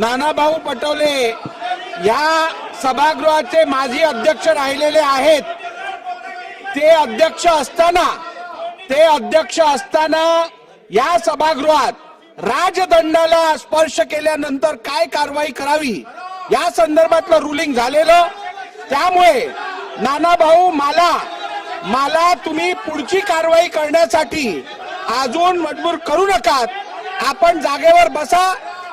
नानाभाऊ पटोले या सभागृहाचे माजी अध्यक्ष राहिलेले आहेत. ते अध्यक्ष असताना ते अध्यक्ष असताना या सभागृहात राजदंडाला स्पर्श केल्यानंतर काय कारवाई करावी? या संदर्भातलं रुलिंग झालेलं. त्यामुळे नानाभाऊ मला मला तुम्ही पुढची कारवाई करण्यासाठी अजून मजबूर करू नकात आपण जागेवर बसा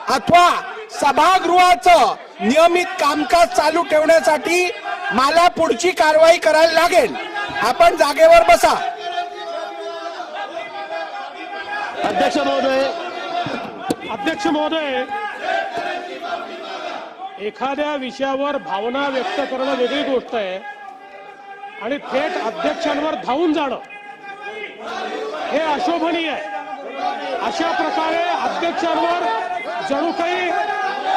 अथवा सभागृहाचं नियमित कामकाज चालू ठेवण्यासाठी मला पुढची कारवाई करायला लागेल. आपण जागेवर बसा. अध्यक्ष महोदय अध्यक्ष महोदय एखाद्या विषयावर भावना व्यक्त करणं वेगळी गोष्ट आहे. आणि थेट अध्यक्षांवर धावून जाणं हे अशोभनीय आहे. अशा प्रकारे अध्यक्षांवर जणू काही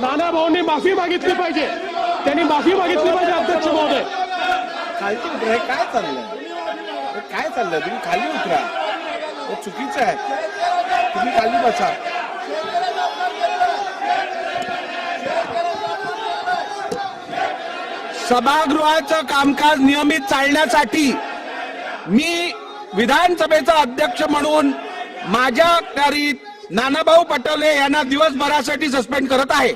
नाना भाऊंनी माफी मागितली पाहिजे. त्यांनी माफी मागितली पाहिजे अध्यक्ष महोदय. खालती उतरा हे काय चाललंय? हे काय चाललंय? तुम्ही खाली उतरा. हे चुकीचं आहे. तुम्ही खाली बसा. सभागृहाचं कामकाज नियमित चालण्यासाठी मी विधानसभेचा अध्यक्ष म्हणून माझ्या नानाभाऊ पटोले यांना दिवसभरासाठी सस्पेंड करत आहे.